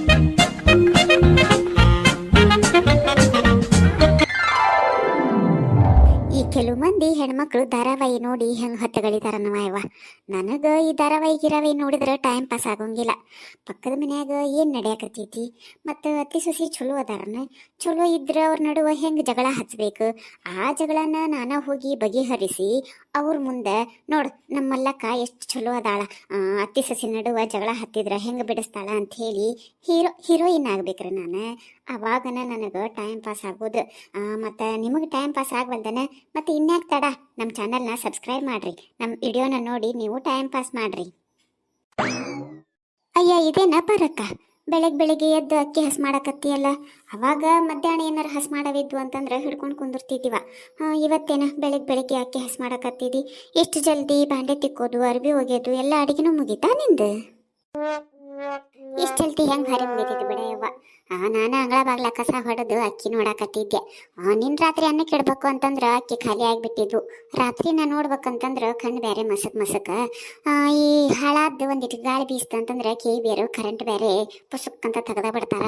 ಈ ಕೆಲವು ಮಂದಿ ಹೆಣ್ಮಕ್ಳು ಧಾರಾವಾಹಿ ನೋಡಿ ಹೆಂಗೆ ಹತ್ತಗಳಿದಾರ ನವ ನನಗೆ ಈ ಧಾರಾವಾಹಿ ಗಿರಾವಾಹಿ ನೋಡಿದ್ರೆ ಟೈಮ್ ಪಾಸ್ ಆಗೋಂಗಿಲ್ಲ. ಪಕ್ಕದ ಮನ್ಯಾಗ ಏನು ನಡೆಯಕತ್ತೈತಿ? ಮತ್ತು ಅತಿ ಸಸಿ ಚಲೋ ಅದಾರನ? ಚಲೋ ಇದ್ರ ಅವ್ರ ನಡುವೆ ಹೆಂಗೆ ಜಗಳ ಹಚ್ಬೇಕು? ಆ ಜಗಳನ ನಾನು ಹೋಗಿ ಬಗೆಹರಿಸಿ ಅವ್ರ ಮುಂದೆ ನೋಡು ನಮ್ಮ ಮಲ್ಲಕ್ಕ ಎಷ್ಟು ಚಲೋ ಅದಾಳ. ಅತ್ತಿ ಸೊಸಿ ನಡುವೆ ಜಗಳ ಹತ್ತಿದ್ರೆ ಹೆಂಗ್ ಬಿಡಿಸ್ತಾಳ ಅಂತ ಹೇಳಿ ಹೀರೋ ಹೀರೋಯಿನ್ ಆಗ್ಬೇಕ್ರಿ ನಾನು. ಅವಾಗನ ನನಗೆ ಟೈಮ್ ಪಾಸ್ ಆಗೋದು. ಮತ್ತು ನಿಮಗೆ ಟೈಮ್ ಪಾಸ್ ಆಗ್ವಲ್ದನ? ಮತ್ತು ಇನ್ಯಾಕೆ ತಡ ನಮ್ಮ ಚಾನಲ್ನ ಸಬ್ಸ್ಕ್ರೈಬ್ ಮಾಡ್ರಿ. ನಮ್ಮ ವಿಡಿಯೋನ ನೋಡಿ ನೀವು ಟೈಮ್ ಪಾಸ್ ಮಾಡ್ರಿ. ಅಯ್ಯ, ಇದೇನ ಪರಕ್ಕ ಬೆಳಗ್ಗೆ ಬೆಳಿಗ್ಗೆ ಎದ್ದು ಅಕ್ಕಿ ಹಸ್ ಮಾಡಕತ್ತೀಯಲ್ಲ? ಅವಾಗ ಮಧ್ಯಾಹ್ನ ಏನಾರು ಹಸ್ ಮಾಡವಿದ್ವು ಅಂತಂದ್ರೆ ಹಿಡ್ಕೊಂಡು ಕುಂದಿರ್ತಿದ್ದೀವ. ಹಾಂ, ಇವತ್ತೇನ ಬೆಳಗ್ಗೆ ಬೆಳಗ್ಗೆ ಅಕ್ಕಿ ಹಸ್ ಮಾಡಕತ್ತಿದ್ದಿ ಎಷ್ಟು ಜಲ್ದಿ ಬಾಂಡೆ ತಿಕ್ಕೋದು ಅರ್ಬಿ ಒಗೆಯೋದು ಎಲ್ಲ ಅಡಿಗೆನೂ ಮುಗೀತಾ ನಿಂದು? ಇಷ್ಟು ಹೆಂಗೆ ಹರಿ ಮುಗಿತೈತಿ ಬಿಡ ಯವ್ವ. ಆ ನಾನು ಅಂಗಳ ಬಾಗ್ಲ ಕಸ ಹೊಡೆದು ಅಕ್ಕಿ ನೋಡಾಕತ್ತಿದ್ದೆ. ಆ, ನಿನ್ ರಾತ್ರಿ ಅನ್ನಕ್ಕೆ ಇಡ್ಬೇಕು ಅಂತಂದ್ರೆ ಅಕ್ಕಿ ಖಾಲಿ ಆಗಿಬಿಟ್ಟಿದ್ವು. ರಾತ್ರಿ ನಾ ನೋಡ್ಬೇಕಂತಂದ್ರೆ ಕಣ್ಣು ಬೇರೆ ಮಸಕ್ ಮಸಕ ಈ ಹಾಳಾದ ಒಂದಿಟ್ಟು ಗಾಳಿ ಬೀಸ್ತು ಅಂತಂದ್ರೆ ಕಿವಿ ಬೇರೆ ಕರೆಂಟ್ ಬೇರೆ ಪುಸುಕ್ ಅಂತ ತೆಗ್ದ ಬಿಡ್ತಾರ.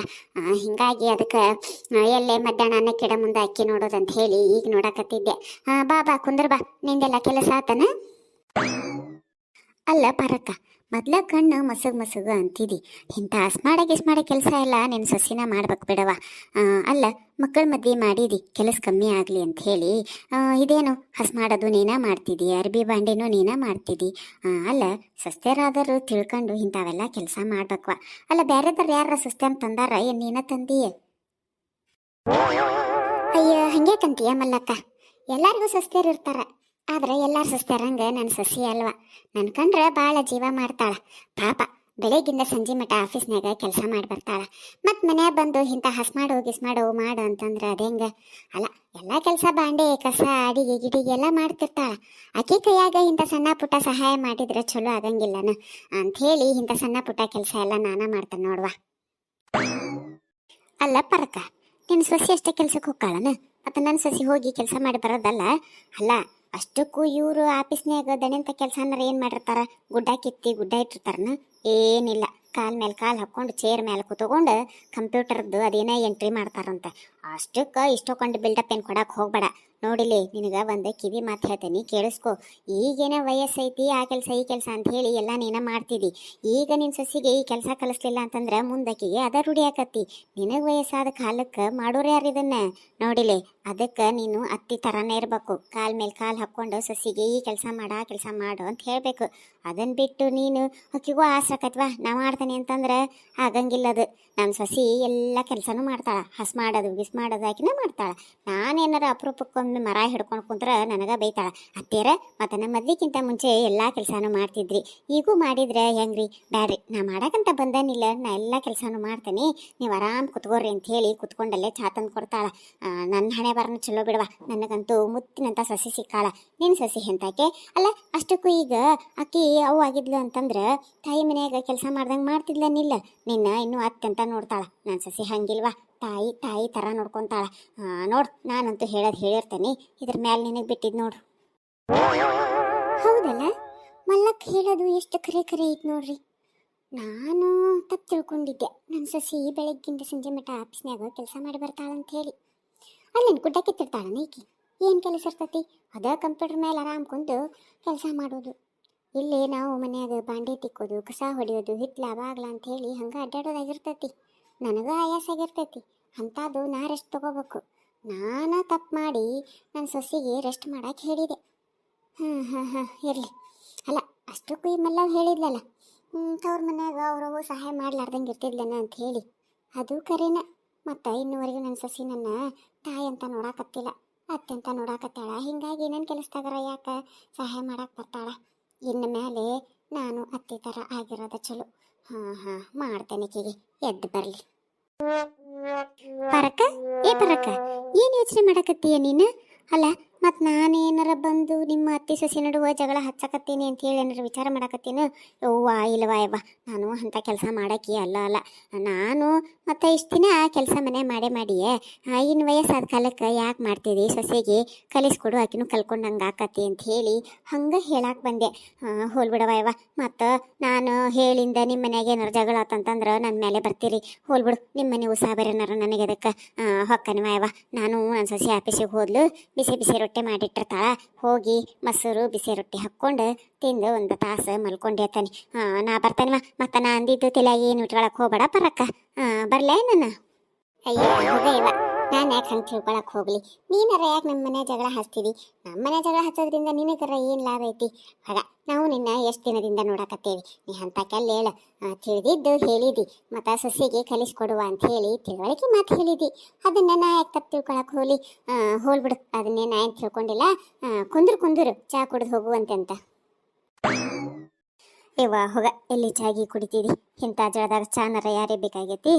ಹಿಂಗಾಗಿ ಅದಕ್ಕೆ ಎಲ್ಲೇ ಮಧ್ಯಾಹ್ನ ಅನ್ನಕ್ಕೆ ಇಡ ಮುಂದೆ ಅಕ್ಕಿ ನೋಡೋದಂತ ಹೇಳಿ ಈಗ ನೋಡಾಕತ್ತಿದ್ದೆ. ಬಾ ಬಾ ಕುಂದ್ರ ಬಾ ನಿಂದೆಲ್ಲ ಕೆಲಸ ಆತನ? ಅಲ್ಲ ಪರಕ್ಕ ಮೊದ್ಲ ಕಣ್ಣು ಮಸಗ್ ಮಸಗು ಅಂತಿದಿ. ಇಂಥ ಹಸ್ಮಾಡ ಗಿಸ್ಮಾಡ ಕೆಲಸ ಎಲ್ಲ ನಿನ್ನ ಸೊಸಿನ ಮಾಡ್ಬೇಕು ಬಿಡವ ಅಲ್ಲ, ಮಕ್ಕಳ ಮದ್ವೆ ಮಾಡಿದಿ. ಕೆಲಸ ಕಮ್ಮಿ ಆಗಲಿ ಅಂತ ಹೇಳಿ. ಇದೇನು ಹಸ್ ಮಾಡೋದು ನೀನ ಮಾಡ್ತಿದ್ದಿ ಅರ್ಬಿ ಬಾಂಡೆನೂ ನೀನ ಮಾಡ್ತಿದ್ದಿ ಅಲ್ಲ ಸಸ್ತೆರಾದರೂ ತಿಳ್ಕೊಂಡು ಇಂಥವೆಲ್ಲ ಕೆಲಸ ಮಾಡ್ಬೇಕವ. ಅಲ್ಲ ಬೇರೆದವ್ರು ಯಾರ ಸಸ್ತೆ ಅಂತ ತಂದಾರ, ಏನ್ ನೀನ ತಂದೀಯ? ಅಯ್ಯ ತಂತಿಯ ಮಲ್ಲಕ್ಕ? ಎಲ್ಲಾರಿಗೂ ಸಸ್ತೆರು ಇರ್ತಾರ ಆದ್ರೆ ಎಲ್ಲಾರು ಸುಸ್ತಾರಂಗ ನನ್ನ ಸಸಿ ಅಲ್ವಾ? ನನ್ ಕಂಡ್ರೆ ಭಾಳ ಜೀವ ಮಾಡ್ತಾಳ. ಪಾಪ, ಬೆಳಗ್ಗಿಂದ ಸಂಜೆ ಮಟ ಆಫೀಸ್ನಾಗ ಕೆಲಸ ಮಾಡಿ ಬರ್ತಾಳ. ಮತ್ತು ಮನ್ಯಾಗ ಬಂದು ಇಂಥ ಹಸ್ ಮಾಡು, ಗಿಸ್ ಮಾಡು ಮಾಡು ಅಂತಂದ್ರೆ ಅದೇಂಗ ಅಲ್ಲ, ಎಲ್ಲ ಕೆಲಸ ಬಾಂಡೆ, ಕಸ, ಅಡಿಗೆ, ಗಿಡಿಗೆ ಎಲ್ಲ ಮಾಡ್ತಿರ್ತಾಳ. ಆಕೆ ಕೈಯಾಗ ಇಂಥ ಸಣ್ಣ ಪುಟ್ಟ ಸಹಾಯ ಮಾಡಿದ್ರೆ ಚಲೋ ಆಗಂಗಿಲ್ಲನ? ಹೇಳಿ ಇಂಥ ಸಣ್ಣ ಪುಟ್ಟ ಕೆಲಸ ಎಲ್ಲ ನಾನ ಮಾಡ್ತಾನೆ ನೋಡ್ವಾ. ಅಲ್ಲ ಪರಕ ನಿನ್ನ ಸೊಸಿ ಅಷ್ಟೇ ಕೆಲ್ಸಕ್ಕೆ ಹೋಗ್ತಾಳನ? ಮತ್ತು ನನ್ನ ಸಸಿ ಹೋಗಿ ಕೆಲಸ ಮಾಡಿ ಬರೋದಲ್ಲ? ಅಲ್ಲ ಅಷ್ಟಕ್ಕೂ ಇವರು ಆಫೀಸ್ನ್ಯಾಗ ದಣಿಂತ ಕೆಲಸ ಅಂದ್ರೆ ಏನು ಮಾಡಿರ್ತಾರ? ಗುಡ್ಡ ಕಿತ್ತಿ ಗುಡ್ಡ ಇಟ್ಟಿರ್ತಾರನ? ಏನಿಲ್ಲ. ಕಾಲ್ ಮೇಲೆ ಕಾಲು ಹಾಕ್ಕೊಂಡು ಚೇರ್ ಮೇಲೆ ಕೂತ್ಕೊಂಡು ಕಂಪ್ಯೂಟರ್ದು ಅದೇನ ಎಂಟ್ರಿ ಮಾಡ್ತಾರಂತೆ. ಅಷ್ಟಕ್ಕೆ ಇಷ್ಟೊಂದು ಬಿಲ್ಡಪ್ ಏನು ಕೊಡಕ್ಕೆ ಹೋಗ್ಬೇಡ. ನೋಡಿಲಿ, ನಿನಗೆ ಒಂದು ಕಿವಿ ಮಾತು ಹೇಳ್ತೇನೆ, ಕೇಳಿಸ್ಕೊ. ಈಗೇನ ವಯಸ್ಸೈತಿ, ಆ ಕೆಲಸ, ಈ ಕೆಲಸ ಅಂತ ಹೇಳಿ ಎಲ್ಲ ನೀನ ಮಾಡ್ತಿದ್ದಿ ಈಗ ನಿನ್ನ ಸೊಸಿಗೆ ಈ ಕೆಲಸ ಕಲಿಸ್ಲಿಲ್ಲ ಅಂತಂದ್ರೆ ಮುಂದಕ್ಕಿಗೆ ಅದ ರೂಢಿ ನಿನಗ ನಿನಗೆ ವಯಸ್ಸಾದ ಕಾಲಕ್ಕೆ ಮಾಡೋರು ಯಾರು ಇದನ್ನ? ನೋಡಿಲಿ, ಅದಕ್ಕೆ ನೀನು ಅತ್ತಿ ಥರನೇ ಇರಬೇಕು. ಕಾಲ್ ಮೇಲೆ ಕಾಲು ಹಾಕ್ಕೊಂಡು ಸೊಸಿಗೆ ಈ ಕೆಲಸ ಮಾಡು, ಆ ಕೆಲಸ ಮಾಡು ಅಂತ ಹೇಳಬೇಕು. ಅದನ್ನು ಬಿಟ್ಟು ನೀನು, ಅಕ್ಕಿಗೂ ಆಸೆ ಆಕತ್ವಾ ನಾ ಮಾಡ್ತೇನೆ ಅಂತಂದ್ರೆ ಆಗಂಗಿಲ್ಲ ಅದು ನಮ್ಮ ಸೊಸಿ ಎಲ್ಲ ಕೆಲಸನೂ ಮಾಡ್ತಾಳೆ. ಹಸ್ ಮಾಡೋದು ಬಿಸ್ ಮಾಡೋದು, ಆಕಿನ ನಾನು ನಾನೇನಾರ ಅಪರೂಪಕ್ಕೊಮ್ಮೆ ಮರ ಹಿಡ್ಕೊಂಡು ಕುಂತ್ರ ನನಗೆ ಬೈತಾಳ. ಅತ್ತೇರ ಮತ್ತು ನಮ್ಮ ಮದ್ವೆಕ್ಕಿಂತ ಮುಂಚೆ ಎಲ್ಲ ಕೆಲಸನೂ ಮಾಡ್ತಿದ್ರಿ. ಈಗೂ ಮಾಡಿದ್ರೆ ಹೆಂಗ್ರಿ? ಬ್ಯಾಡ್ರಿ, ನಾ ಮಾಡಕ್ಕಂತ ಬಂದೇನಿಲ್ಲ. ನಾ ಎಲ್ಲ ಕೆಲಸನೂ ಮಾಡ್ತೇನೆ. ನೀವು ಆರಾಮ್ ಕುತ್ಕೋರಿ ಅಂತ ಹೇಳಿ ಕುತ್ಕೊಂಡಲ್ಲೇ ಚಾ ತಂದು ಕೊಡ್ತಾಳ. ನನ್ನ ಹಣೆ ಬರನ ಚಲೋ ಬಿಡವಾ ನನಗಂತೂ ಮುತ್ತಿನಂತ ಸಸಿ ಸಿಕ್ಕಾಳ. ನಿನ್ನ ಸಸಿ ಎಂತಾಕೆ? ಅಲ್ಲ, ಅಷ್ಟಕ್ಕೂ ಈಗ ಅಕ್ಕಿ ಅವು ಆಗಿದ್ಲು ಅಂತಂದ್ರೆ ತಾಯಿ ಮನೆಯಾಗ ಕೆಲಸ ಮಾಡ್ದಂಗೆ ಮಾಡ್ತಿದ್ಲನಿಲ್ಲ. ನಿನ್ನ ಇನ್ನೂ ಅತ್ಯಂತ ನೋಡ್ತಾಳ. ನನ್ನ ಸಸಿ ಹಂಗಿಲ್ವಾ? ತಾಯಿ ತಾಯಿ ಥರ ನೋಡ್ಕೊಂತಾಳ. ನೋಡು, ನಾನಂತೂ ಹೇಳೋದು ಹೇಳಿರ್ತೇನೆ. ಇದ್ರ ಮ್ಯಾಲೆ ನಿನಗೆ ಬಿಟ್ಟಿದ್ದು ನೋಡು ಹೌದಲ್ಲ? ಮಲ್ಲಕ್ ಹೇಳೋದು ಎಷ್ಟು ಕರೆ ಕರೆ ಐತೆ ನೋಡ್ರಿ. ನಾನು ತಪ್ಪು ತಿಳ್ಕೊಂಡಿದ್ದೆ. ನನ್ನ ಸಸಿ ಬೆಳಗ್ಗಿಂದ ಸಂಜೆ ಮಟ್ಟ ಆಫೀಸ್ನ್ಯಾಗ ಕೆಲಸ ಮಾಡಿ ಬರ್ತಾಳಂತ ಹೇಳಿ. ಅಲ್ಲೇನು ಗುಡ್ಡ ಕಿತ್ತಿರ್ತಾಳ ಈಕಿ? ಏನು ಕೆಲಸ ಇರ್ತೈತಿ? ಅದ ಕಂಪ್ಯೂಟರ್ ಮೇಲೆ ಆರಾಮ್ ಕುಂತು ಕೆಲಸ ಮಾಡೋದು. ಇಲ್ಲಿ ನಾವು ಮನ್ಯಾಗ ಬಾಂಡೆ ತಿಕ್ಕೋದು, ಕಸ ಹೊಡಿಯೋದು ಹಿತ್ಲ ಬಾಗ್ಲ ಅಂತ ಹೇಳಿ ಹಂಗೆ ಅಡ್ಡಾಡೋದಾಗಿರ್ತೈತಿ. ನನಗೂ ಆಯಾಸ ಆಗಿರ್ತೈತಿ ಅಂಥದ್ದು ನಾ ರೆಸ್ಟ್ ತಗೋಬೇಕು. ನಾನು ತಪ್ಪು ಮಾಡಿ ನನ್ನ ಸೊಸಿಗೆ ರೆಸ್ಟ್ ಮಾಡಕ್ಕೆ ಹೇಳಿದೆ. ಹಾಂ ಹಾಂ ಹಾಂ, ಇರಲಿ. ಅಲ್ಲ, ಅಷ್ಟಕ್ಕೂ ಈ ಮಲ್ಲ ಹೇಳಿದ್ಲಲ್ಲ? ತವ್ರ ಮನ್ಯಾಗ ಅವ್ರಿಗೂ ಸಹಾಯ ಮಾಡ್ಲಾರ್ದಂಗೆ ಇರ್ತಿದ್ಲನ ಅಂತ ಹೇಳಿ. ಅದು ಕರೆನ. ಮತ್ತು ಇನ್ನೂವರೆಗೂ ನನ್ನ ಸೊಸಿ ನನ್ನ ತಾಯಿ ಅಂತ ನೋಡಾಕತ್ತಿಲ್ಲ. ಅತ್ತೆ ಅಂತ ನೋಡಾಕತ್ತಾಳ. ಹಿಂಗಾಗಿ ನನ್ನ ಕೆಲಸದಾಗರ ಯಾಕೆ ಸಹಾಯ ಮಾಡಕ್ಕೆ ಬರ್ತಾಳ? ಇನ್ನು ಮೇಲೆ ನಾನು ಅತ್ತೆ ಥರ ಆಗಿರೋದ ಚಲೋ. ಹಾಂ ಹಾಂ, ಮಾಡ್ತೇನೆ ಕಿಗೆ ಎದ್ದು ಬರಲಿ. ಪರಕ, ಏ ಪರಕ, ಏನು ಯೋಚನೆ ಮಾಡಕತ್ತೀಯ ನೀನು? ಅಲ್ಲ ಮತ್ತು ನಾನೇನಾರ ಬಂದು ನಿಮ್ಮ ಅತ್ತೆ ಸಸಿ ನಡುವ ಜಗಳ ಹಚ್ಚಕತ್ತೀನಿ ಅಂತ ಹೇಳಿ ಏನಾರ ವಿಚಾರ ಮಾಡಕತ್ತೀನಿ? ಯವ್ವ, ಇಲ್ವ, ಯವ್ವ. ನಾನು ಅಂಥ ಕೆಲಸ ಮಾಡಾಕಿ ಅಲ್ಲ ಅಲ್ಲ. ನಾನು ಮತ್ತು ಇಷ್ಟು ದಿನ ಕೆಲಸ ಮನೆ ಮಾಡೇ ಮಾಡಿಯೇ? ಇನ್ನು ವಯಸ್ಸಾದ ಕಾಲಕ್ಕೆ ಯಾಕೆ ಮಾಡ್ತೀರಿ ಸೊಸೆಗೆ ಕಲಿಸ್ಕೊಡು, ಆಕಿನೂ ಕಲ್ಕೊಂಡಂಗೆ ಆಕತಿ ಅಂತ ಹೇಳಿ ಹಂಗೆ ಹೇಳಕ್ಕೆ ಬಂದೆ. ಹೋಲ್ ಬಿಡವ ಯವ್ವ. ಮತ್ತು ನಾನು ಹೇಳಿಂದ ನಿಮ್ಮ ಮನೆಗೆ ಏನಾರು ಜಗಳ ಆತಂತಂದ್ರೆ ನನ್ನ ಮೇಲೆ ಬರ್ತೀರಿ. ಹೋಲ್ ಬಿಡು ನಿಮ್ಮ ಮನೆ ಉತ್ಸಾಹ ಬರೋನಾರ ನನಗೆ ಅದಕ್ಕೆ. ಹೊಕ್ಕನಿವ, ಯವ್ವ. ನಾನು ನನ್ನ ಸೊಸೆ ಆಫೀಸಿಗೆ ಹೋದ್ಲು, ಬಿಸಿ ಬಿಸಿ ರೊಟ್ಟಿ ಮಾಡಿಟ್ಟಿರ್ತಾಳ. ಹೋಗಿ ಮೊಸರು ಬಿಸಿ ರೊಟ್ಟಿ ಹಾಕ್ಕೊಂಡು ತಿಂದು ಒಂದು ತಾಸು ಮಲ್ಕೊಂಡಿರ್ತಾನೆ ನಾ ಬರ್ತಾನಿವ? ಮತ್ತು ನಾ ಅಂದಿದ್ದು ತಲೆಯಾಗಿ ಏನು ಇಟ್ಕೊಳಕ್ಕೆ ಹೋಗ್ಬೇಡ ಬರಕ್ಕ ಬರಲೇ ನಾನು ಅಯ್ಯೋ ಹೋಗ ಇವ ನಾನು ಯಾಕೆ ಹಂಗೆ ತಿಳ್ಕೊಳಕ್ಕೆ ಹೋಗ್ಲಿ? ನೀನಾರ ಯಾಕೆ ನಮ್ಮ ಮನೆ ಜಗಳ ಹಚ್ತಿದಿ? ನಮ್ಮ ಮನೆ ಜಗಳ ಹಚ್ಚೋದ್ರಿಂದ ನಿನಗರ ಏನು ಲಾಭ ಐತಿ? ಆಗ ನಾವು ನಿನ್ನ ಎಷ್ಟು ದಿನದಿಂದ ನೋಡಕತ್ತೇವಿ? ನೀ ಅಂತ ಕೆಲ್ಲ ಹೇಳ ತಿಳಿದಿದ್ದು ಹೇಳಿದಿ. ಮತ್ತು ಸೊಸೆಗೆ ಕಲಿಸ್ಕೊಡುವ ಅಂತ ಹೇಳಿ ತಿಳುವಳಿಕೆ ಮಾತು ಹೇಳಿದಿ. ಅದನ್ನು ನಾ ಯಾಕೆ ತಪ್ಪು ತಿಳ್ಕೊಳಕ್ಕೆ ಹೋಗ್ಲಿ? ಆ, ಹೋಲ್ಬಿಡು ಅದನ್ನೇ ನಾ ಏನು ತಿಳ್ಕೊಂಡಿಲ್ಲ. ಕುಂದ್ರು ಕುಂದ್ರು ಚಹಾ ಕುಡಿದು ಹೋಗುವಂತೆ ಅಂತ ಇವ ಹೋಗ, ಎಲ್ಲಿ ಚಾಗಿ ಕುಡಿತೀರಿ? ಇಂಥ ಜಳದಾಗ ಚಾನರ ಯಾರೇ ಬೇಕಾಗೈತಿ?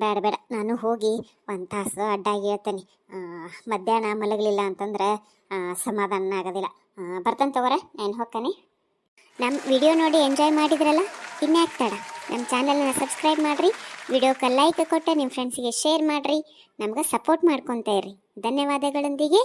ಬೇಡ ಬೇಡ. ನಾನು ಹೋಗಿ ಒಂದು ತಾಸು ಅಡ್ಡಾಗಿ ಹೇಳ್ತೇನೆ. ಮಧ್ಯಾಹ್ನ ಮಲಗಲಿಲ್ಲ ಅಂತಂದ್ರೆ ಸಮಾಧಾನ ಆಗೋದಿಲ್ಲ. ಬರ್ತಾನೆ ತಗೋರ, ನಾನು ಹೋಗ್ತಾನೆ. ನಮ್ಮ ವಿಡಿಯೋ ನೋಡಿ ಎಂಜಾಯ್ ಮಾಡಿದ್ರಲ್ಲ? ಇನ್ಯಾಕೆ ತಡ? ನಮ್ಮ ಚಾನಲನ್ನು ಸಬ್ಸ್ಕ್ರೈಬ್ ಮಾಡಿರಿ, ವಿಡಿಯೋಕ್ಕೆ ಲೈಕ್ ಕೊಟ್ಟು ನಿಮ್ಮ ಫ್ರೆಂಡ್ಸಿಗೆ ಶೇರ್ ಮಾಡಿರಿ. ನಮ್ಗೆ ಸಪೋರ್ಟ್ ಮಾಡ್ಕೊತಾ ಇರ್ರಿ. ಧನ್ಯವಾದಗಳೊಂದಿಗೆ.